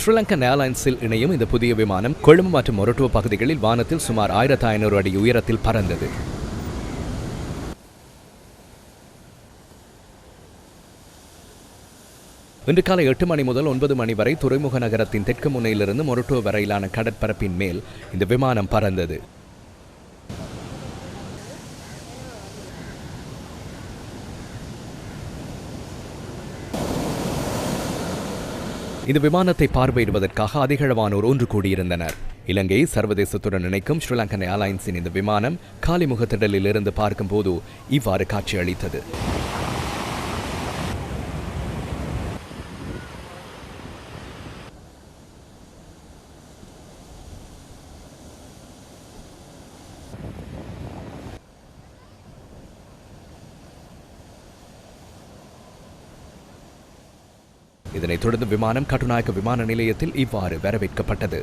ஸ்ரீலங்கன் ஏர்லைன்ஸில் இணையும் இந்த புதிய விமானம் கொழும்பு மற்றும் மொரட்டுவ பகுதிகளில் வானத்தில் சுமார் ஆயிரத்தி ஐநூறு அடி உயரத்தில் பறந்தது. இன்று காலை எட்டு மணி முதல் ஒன்பது மணி வரை துறைமுக நகரத்தின் தெற்கு முனையிலிருந்து மொரட்டுவ வரையிலான கடற்பரப்பின் மேல் இந்த விமானம் பறந்தது. இந்த விமானத்தை பார்வையிடுவதற்காக அதிகளவானோர் ஒன்று கூடியிருந்தனர். இலங்கை சர்வதேசத்துடன் இணைக்கும் ஸ்ரீலங்கன் ஏர்லைன்ஸின் இந்த விமானம் காலிமுகத்திடலில் இருந்து பார்க்கும்போது இவ்வாறு காட்சியளித்தது. இதனைத் தொடர்ந்து விமானம் கட்டுநாயக்க விமான நிலையத்தில் இவ்வாறு வரவேற்கப்பட்டது.